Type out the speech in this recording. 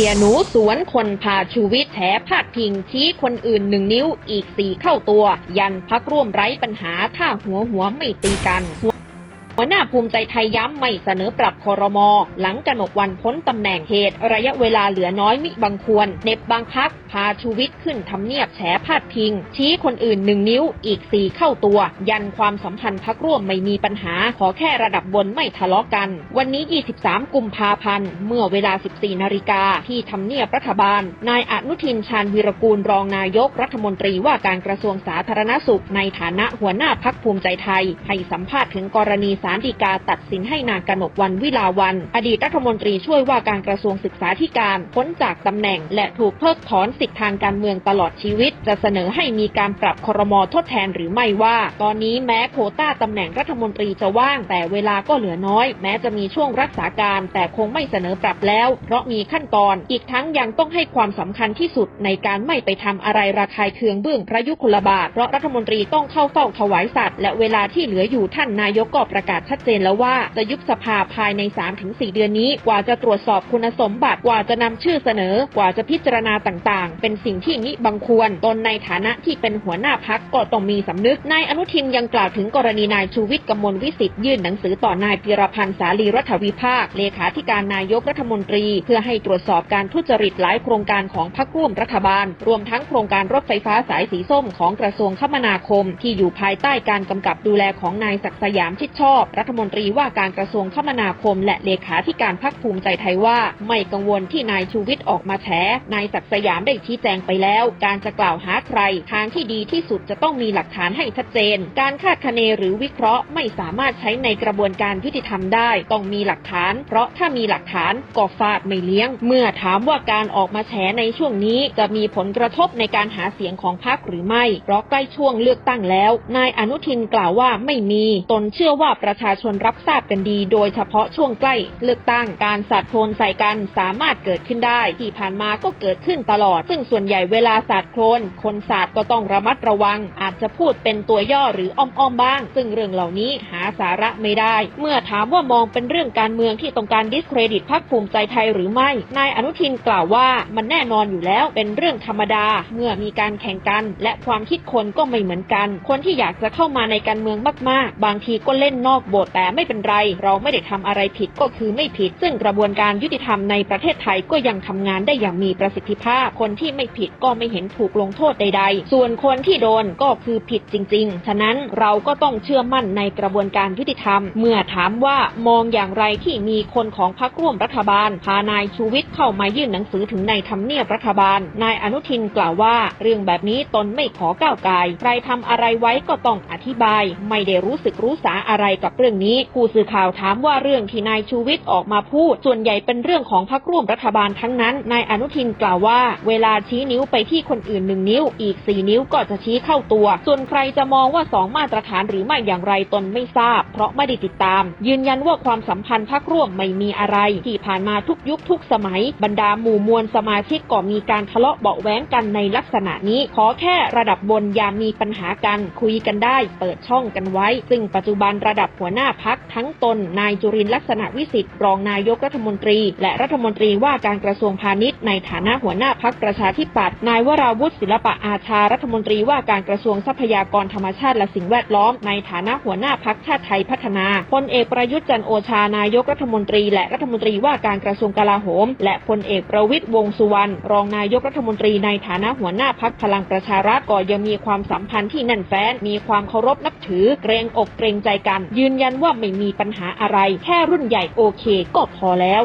สียหนูสวนคนพาชูวิทย์แถพาดพิงชี้คนอื่นหนึ่งนิ้วอีกสี่เข้าตัว ยันพักร่วมไร้ปัญหาถ้าหัวหัวไม่ตีกัน หัวหน้าภูมิใจไทยย้ำไม่เสนอปรับคอรมอหลังกนกวันพ้นตำแหน่งเหตุ ระยะเวลาเหลือน้อยมิบังควร เน็บบางพักพาชูวิทย์ขึ้นทำเนียบแฉพาดพิง ชี้คนอื่นหนึ่งนิ้วอีกสี่เข้าตัว ยันความสัมพันธ์พักร่วมไม่มีปัญหา ขอแค่ระดับบนไม่ทะเลาะกัน วันนี้ 23 กุมภาพันธ์ เมื่อเวลา 14 นาฬิกาที่ทำเนียบรัฐบาล นายอนุทินชาญวีรกูลรองนายกรัฐมนตรีว่าการกระทรวงสาธารณสุข ในฐานะหัวหน้าพักภูมิใจไทย ให้สัมภาษณ์ถึงกรณีารดีกาตัดสินให้นางกนกวันวิลาวัน อดีตรัฐมนตรีช่วยว่าการกระทรวงศึกษาธิการพ้นจากตำแหน่ง และถูกเพิกถอนสิทธิทางการเมืองตลอดชีวิต จะเสนอให้มีการปรับครมทดแทนหรือไม่ว่า ตอนนี้แม้โควต้าตำแหน่งรัฐมนตรีจะว่าง แต่เวลาก็เหลือน้อย แม้จะมีช่วงรักษาการแต่คงไม่เสนอปรับแล้ว เพราะมีขั้นตอน อีกทั้งยังต้องให้ความสำคัญที่สุดในการไม่ไปทำอะไรระคายเคืองเบื้องพระยุคลบาทเพราะรัฐมนตรีต้องเข้าเฝ้าถวายสัตว์และเวลาที่เหลืออยู่ท่านนายกก็ประกาศชัดเจนแล้วว่าจะยุบสภาภายใน 3-4 เดือนนี้ กว่าจะตรวจสอบคุณสมบัติ กว่าจะนำชื่อเสนอ กว่าจะพิจารณาต่างๆ เป็นสิ่งที่มิบังควร ตนในฐานะที่เป็นหัวหน้าพักก็ต้องมีสำนึก นายอนุทินยังกล่าวถึงกรณีนายชูวิทย์กมลวิสิทธิ์ยื่นหนังสือต่อนายพิรพันธ์สาลีรัฐวิภาค เลขาธิการนายกรัฐมนตรี เพื่อให้ตรวจสอบการทุจริตหลายโครงการของพรรคร่วมรัฐบาล รวมทั้งโครงการรถไฟฟ้าสายสีส้มของกระทรวงคมนาคม ที่อยู่ภายใต้การกำกับดูแลของนายศักสยามชิดชอบรัฐมนตรีว่าการกระทรวงคมนาคม และเลขาธิการพรรคภูมิใจไทยว่า ไม่กังวลที่นายชูวิทย์ออกมาแฉนายศักสยามได้ชี้แจงไปแล้ว การจะกล่าวหาใคร ทางที่ดีที่สุดจะต้องมีหลักฐานให้ชัดเจน การคาดคะเนหรือวิเคราะห์ไม่สามารถใช้ในกระบวนการยุติธรรมได้ ต้องมีหลักฐาน เพราะถ้ามีหลักฐานก็ฟาดไม่เลี้ยง เมื่อถามว่าการออกมาแฉในช่วงนี้ จะมีผลกระทบในการหาเสียงของพรรคหรือไม่เพราะใกล้ช่วงเลือกตั้งแล้ว นายอนุทินกล่าวว่าไม่มี ตนเชื่อว่าประชาชนรับทราบกันดี โดยเฉพาะช่วงใกล้ เลือกตั้งการสาดโคลนใส่กันสามารถเกิดขึ้นได้ ที่ผ่านมาก็เกิดขึ้นตลอด ซึ่งส่วนใหญ่เวลาสาดโคลนคนสาดก็ต้องระมัดระวัง อาจจะพูดเป็นตัวย่อหรืออ้อมๆบ้าง ซึ่งเรื่องเหล่านี้หาสาระไม่ได้ เมื่อถามว่ามองเป็นเรื่องการเมืองที่ต้องการดิสเครดิตพรรคภูมิใจไทยหรือไม่นายอนุทินกล่าวว่ามันแน่นอนอยู่แล้วเป็นเรื่องธรรมดา เมื่อมีการแข่งกัน และความคิดคนก็ไม่เหมือนกัน คนที่อยากจะเข้ามาในการเมืองมากๆ บางทีก็เล่นนอกโบทแต่ไม่เป็นไร เราไม่ได้ทำอะไรผิดก็คือไม่ผิด ซึ่งกระบวนการยุติธรรมในประเทศไทยก็ยังทำงานได้อย่างมีประสิทธิภาพ คนที่ไม่ผิดก็ไม่เห็นถูกลงโทษใด ๆ ส่วนคนที่โดนก็คือผิดจริง ๆ ฉะนั้นเราก็ต้องเชื่อมั่นในกระบวนการยุติธรรม เมื่อถามว่ามองอย่างไรที่มีคนของพรรคร่วมรัฐบาล พานายชูวิทย์เข้ามายื่นหนังสือถึงในทำเนียบรัฐบาล นายอนุทินกล่าวว่า เรื่องแบบนี้ตนไม่ขอก้าวไกาใครทำอะไรไว้ก็ต้องอ ธิบาย ไม่ได้รู้สึกรู้สาอะไรกับเรื่องนี้ ผู้สื่อข่าวถามว่าเรื่องที่นายชูวิทย์ออกมาพูด ส่วนใหญ่เป็นเรื่องของพรรคร่วมรัฐบาลทั้งนั้น นายอนุทินกล่าวว่า เวลาชี้นิ้วไปที่คนอื่นหนึ่งนิ้ว อีกสี่นิ้วก็จะชี้เข้าตัว ส่วนใครจะมองว่าสองมาตรฐานหรือไม่อย่างไรตนไม่ทราบ เพราะไม่ได้ติดตาม ยืนยันว่าความสัมพันธ์พรรคร่วมไม่มีอะไร ที่ผ่านมาทุกยุคทุกสมัย บรรดาหมู่มวลสมาชิกก็มีการทะเลาะเบาะแว้งกันในลักษณะนี้ ขอแค่ระดับบนอย่ามีปัญหากันคุยกันได้เปิดช่องกันไว้ ซึ่งปัจจุบันระดับหัวหน้าพักทั้งตนนายจุรินลักษณะวิสิทธิ์รองนายกรัฐมนตรี และรัฐมนตรีว่าการกระทรวงพาณิชย์ในฐานะหัวหน้าพักประชาธิปัตย์นายวราวุฒิศิลปะอาชารัฐมนตรีว่าการกระทรวงทรัพยากรธรรมชาติและสิ่งแวดล้อม ในฐานะหัวหน้าพักชาติไทยพัฒนาพลเอกประยุทธ์จันโอชานายกรัฐมนตรี และรัฐมนตรีว่าการกระทรวงกลาโหม และพลเอกประวิตยวงสุวรรณรองนายกรัฐมนตรีในฐานะหัวหน้าพักพลังประชารัฐก็ยังมีความสัมพันธ์ที่แน่นแฟ้นมีความเคารพนับถือเกรงอกเกรงใจกัน ยืนยันว่าไม่มีปัญหาอะไร แค่รุ่นใหญ่โอเคก็พอแล้ว